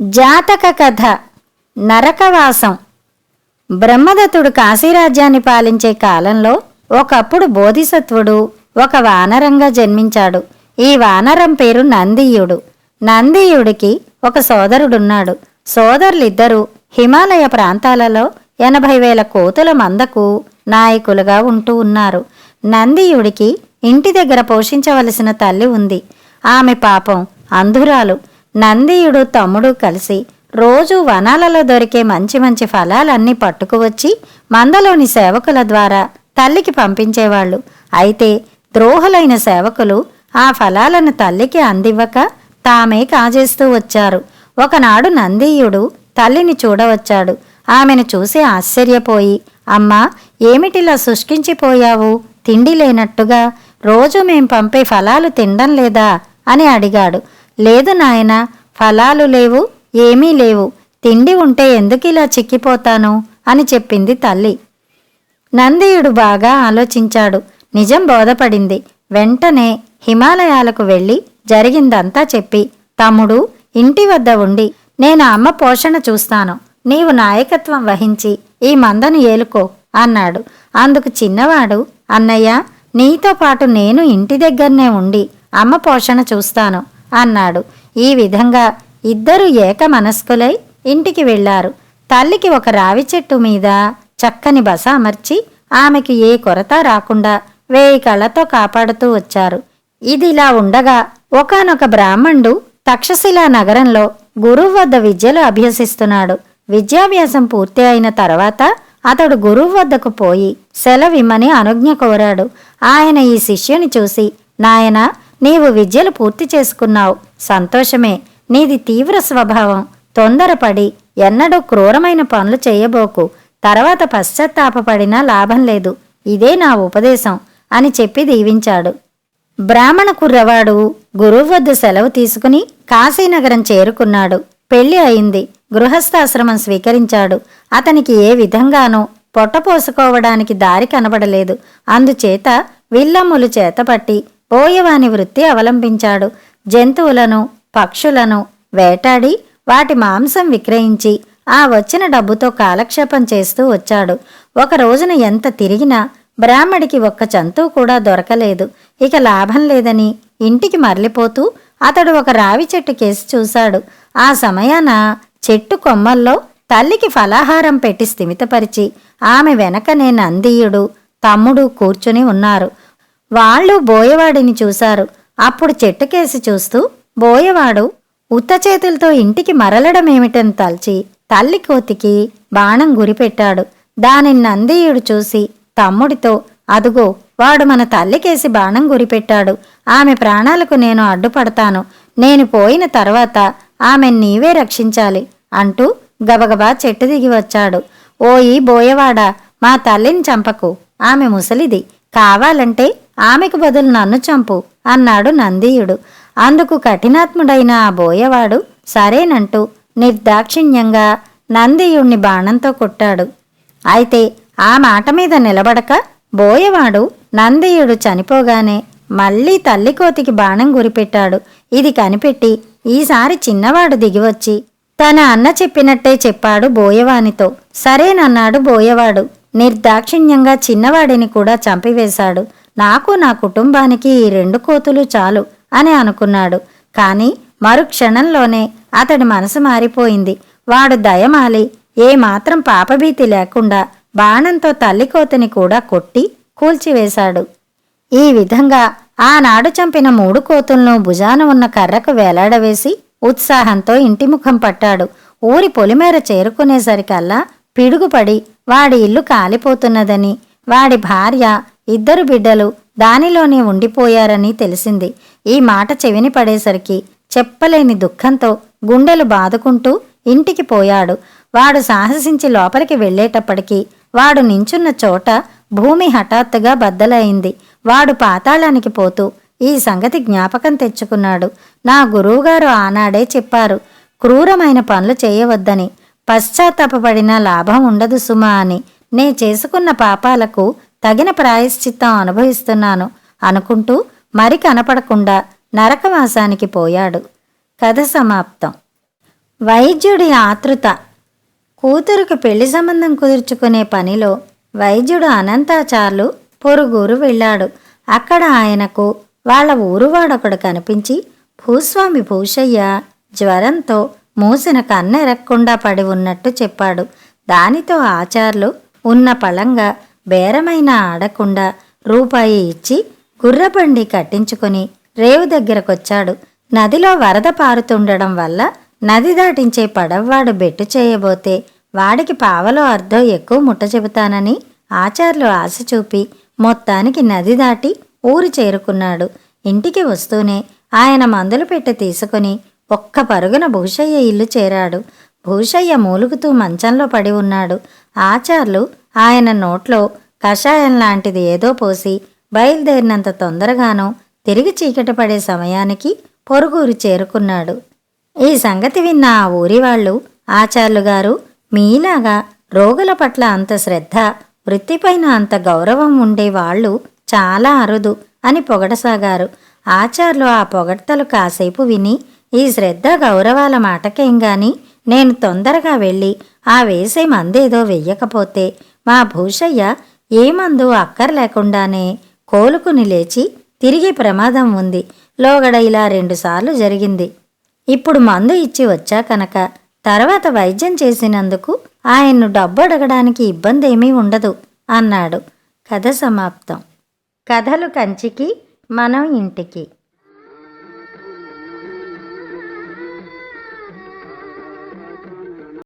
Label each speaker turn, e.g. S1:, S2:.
S1: జాతక కథ నరకవాసం. బ్రహ్మదత్తుడు కాశీరాజ్యాన్ని పాలించే కాలంలో ఒకప్పుడు బోధిసత్వుడు ఒక వానరంగా జన్మించాడు. ఈ వానరం పేరు నందీయుడు. నందీయుడికి ఒక సోదరుడున్నాడు. సోదరులిద్దరూ హిమాలయ ప్రాంతాలలో ఎనభై వేల కోతుల మందకు నాయకులుగా ఉంటూ ఉన్నారు. నందీయుడికి ఇంటి దగ్గర పోషించవలసిన తల్లి ఉంది. ఆమె పాపం అంధురాలు. నందీయుడు తమ్ముడు కలిసి రోజు వనాలలో దొరికే మంచి మంచి ఫలాలన్నీ పట్టుకువచ్చి మందలోని సేవకుల ద్వారా తల్లికి పంపించేవాళ్ళు. అయితే ద్రోహులైన సేవకులు ఆ ఫలాలను తల్లికి అందివ్వక తామే కాజేస్తూ వచ్చారు. ఒకనాడు నందీయుడు తల్లిని చూడవచ్చాడు. ఆమెను చూసి ఆశ్చర్యపోయి అమ్మా ఏమిటిలా శుష్కించిపోయావు? తిండి లేనట్టుగా రోజు మేం పంపే ఫలాలు తినడం లేదా? అని అడిగాడు. లేదు నాయన ఫలాలు లేవు ఏమీ లేవు. తిండి ఉంటే ఎందుకు ఇలా చిక్కిపోతాను? అని చెప్పింది తల్లి. నందియుడు బాగా ఆలోచించాడు. నిజం బోధపడింది. వెంటనే హిమాలయాలకు వెళ్ళి జరిగిందంతా చెప్పి తమ్ముడు ఇంటి వద్ద ఉండి నేను అమ్మ పోషణ చూస్తాను. నీవు నాయకత్వం వహించి ఈ మందను ఏలుకో అన్నాడు. అందుకు చిన్నవాడు అన్నయ్య నీతో పాటు నేను ఇంటి దగ్గరనే ఉండి అమ్మ పోషణ చూస్తాను. అన్నాడు. ఈ విధంగా ఇద్దరు ఏక మనస్కులై ఇంటికి వెళ్ళారు తల్లికి ఒక రావి చెట్టు మీద చక్కని బస అమర్చి ఆమెకి ఏ కొరత రాకుండా వేయి కళ్ళతో కాపాడుతూ వచ్చారు. ఇదిలా ఉండగా ఒకానొక బ్రాహ్మణుడు తక్షశిలా నగరంలో గురువు వద్ద విద్యలు అభ్యసిస్తున్నాడు. విద్యాభ్యాసం పూర్తి అయిన తర్వాత అతడు గురువు వద్దకు పోయి సెలవిమ్మని అనుజ్ఞ కోరాడు. ఆయన ఈ శిష్యుని చూసి నాయనా నీవు విద్యలు పూర్తి చేసుకున్నావు. సంతోషమే. నీది తీవ్ర స్వభావం. తొందరపడి ఎన్నడూ క్రూరమైన పనులు చేయబోకు. తర్వాత పశ్చాత్తాపపడినా లాభం లేదు. ఇదే నా ఉపదేశం అని చెప్పి దీవించాడు. బ్రాహ్మణ కుర్రవాడు గురువు వద్ద సెలవు తీసుకుని కాశీనగరం చేరుకున్నాడు. పెళ్ళి అయింది. గృహస్థాశ్రమం స్వీకరించాడు. అతనికి ఏ విధంగానూ పొట్ట పోసుకోవడానికి దారి కనబడలేదు. అందుచేత విల్లమ్ములు చేతపట్టి పోయవాని వృత్తి అవలంబించాడు. జంతువులను పక్షులను వేటాడి వాటి మాంసం విక్రయించి ఆ వచ్చిన డబ్బుతో కాలక్షేపం చేస్తూ వచ్చాడు. ఒక రోజున ఎంత తిరిగినా బ్రాహ్మడికి ఒక్క జంతువు కూడా దొరకలేదు. ఇక లాభం లేదని ఇంటికి మరలిపోతూ అతడు ఒక రావి చెట్టు కేసి చూశాడు. ఆ సమయాన చెట్టు కొమ్మల్లో తల్లికి ఫలాహారం పెట్టి స్థిమితపరిచి ఆమె వెనకనే నందీయుడు తమ్ముడు కూర్చుని ఉన్నారు. వాళ్ళు బోయవాడిని చూశారు. అప్పుడు చెట్టుకేసి చూస్తూ బోయవాడు ఉత్త చేతులతో ఇంటికి మరలడమేమిటని తలచి తల్లి కోతికి బాణం గురిపెట్టాడు. దానిని నందీయుడు చూసి తమ్ముడితో అదుగో వాడు మన తల్లికేసి బాణం గురిపెట్టాడు. ఆమె ప్రాణాలకు నేను అడ్డుపడతాను. నేను పోయిన తర్వాత ఆమె నీవే రక్షించాలి అంటూ గబగబా చెట్టు దిగి వచ్చాడు. ఓయి బోయవాడా మా తల్లిని చంపకు. ఆమె ముసలిది. కావాలంటే ఆమెకు బదులు నన్ను చంపు అన్నాడు నందీయుడు. అందుకు కఠినాత్ముడైన ఆ బోయవాడు సరేనంటూ నిర్దాక్షిణ్యంగా నందీయుణ్ణి బాణంతో కొట్టాడు. అయితే ఆ మాట మీద నిలబడక బోయవాడు నందీయుడు చనిపోగానే మళ్ళీ తల్లి కోతికి బాణం గురిపెట్టాడు. ఇది కనిపెట్టి ఈసారి చిన్నవాడు దిగివచ్చి తన అన్న చెప్పినట్టే చెప్పాడు బోయవానితో. సరేనన్నాడు బోయవాడు. నిర్దాక్షిణ్యంగా చిన్నవాడిని కూడా చంపివేశాడు. నాకు నా కుటుంబానికి ఈ రెండు కోతులు చాలు అని అనుకున్నాడు. కాని మరుక్షణంలోనే అతడి మనసు మారిపోయింది. వాడు దయమాలి ఏమాత్రం పాపభీతి లేకుండా బాణంతో తల్లి కోతిని కూడా కొట్టి కూల్చివేశాడు. ఈ విధంగా ఆనాడు చంపిన మూడు కోతులను భుజాన ఉన్న కర్రకు వేలాడవేసి ఉత్సాహంతో ఇంటి ముఖం పట్టాడు. ఊరి పొలిమేర చేరుకునేసరికల్లా పిడుగుపడి వాడి ఇల్లు కాలిపోతున్నదని వాడి భార్య ఇద్దరు బిడ్డలు దానిలోనే ఉండిపోయారని తెలిసింది. ఈ మాట చెవిని పడేసరికి చెప్పలేని దుఃఖంతో గుండెలు బాదుకుంటూ ఇంటికి పోయాడు. వాడు సాహసించి లోపలికి వెళ్ళేటప్పటికీ వాడు నించున్న చోట భూమి హఠాత్తుగా బద్దలైంది. వాడు పాతాళానికి పోతూ ఈ సంగతి జ్ఞాపకం తెచ్చుకున్నాడు. నా గురువుగారు ఆనాడే చెప్పారు క్రూరమైన పనులు చేయవద్దని పశ్చాత్తాపడిన లాభం ఉండదు సుమా అని. నే చేసుకున్న పాపాలకు తగిన ప్రాయశ్చిత్తం అనుభవిస్తున్నాను అనుకుంటూ మరి కనపడకుండా నరకవాసానికి పోయాడు. కథ సమాప్తం. వైద్యుడి ఆతృత. కూతురుకు పెళ్ళి సంబంధం కుదుర్చుకునే పనిలో వైద్యుడు అనంతాచార్లు పొరుగురు వెళ్ళాడు. అక్కడ ఆయనకు వాళ్ళ ఊరువాడొకడు కనిపించి భూస్వామి భూషయ్య జ్వరంతో మూసిన కన్నెరక్కుండా పడి ఉన్నట్టు చెప్పాడు. దానితో ఆచార్లు ఉన్న పళంగా బేరమైన ఆడకుండా రూపాయి ఇచ్చి గుర్రబండి కట్టించుకుని రేవు దగ్గరకొచ్చాడు. నదిలో వరద పారుతుండడం వల్ల నది దాటించే పడవ్వాడు బెట్టు చేయబోతే వాడికి పావలో అర్ధం ఎక్కువ ముట్ట చెబుతానని ఆచార్లు ఆశ చూపి మొత్తానికి నది దాటి ఊరు చేరుకున్నాడు. ఇంటికి వస్తూనే ఆయన మందులు పెట్టి తీసుకుని ఒక్క పరుగున భూషయ్య ఇల్లు చేరాడు. భూషయ్య మూలుగుతూ మంచంలో పడి ఉన్నాడు. ఆచార్లు ఆయన నోట్లో కషాయం లాంటిది ఏదో పోసి బయలుదేరినంత తొందరగానో తిరిగి చీకటి పడే సమయానికి పొరుగురు చేరుకున్నాడు. ఈ సంగతి విన్న ఆ ఊరి వాళ్ళు ఆచార్లు గారు మీలాగా రోగుల పట్ల అంత శ్రద్ధ వృత్తిపైన అంత గౌరవం ఉండే వాళ్ళు చాలా అరుదు అని పొగడసాగారు. ఆచార్లు ఆ పొగడ్తలు కాసేపు విని ఈ శ్రద్ధ గౌరవాల మాటకేం గాని నేను తొందరగా వెళ్ళి ఆ వేసే మందేదో వెయ్యకపోతే మా భూషయ్య ఏ మందు అక్కర్లేకుండానే కోలుకుని లేచి తిరిగి ప్రమాదం ఉంది. లోగడ ఇలా రెండుసార్లు జరిగింది. ఇప్పుడు మందు ఇచ్చి వచ్చా కనుక? తర్వాత వైద్యం చేసినందుకు ఆయన్ను డబ్బు అడగడానికి ఇబ్బంది ఏమీ ఉండదు అన్నాడు. కథ సమాప్తం. కథలు కంచికి మనం ఇంటికి.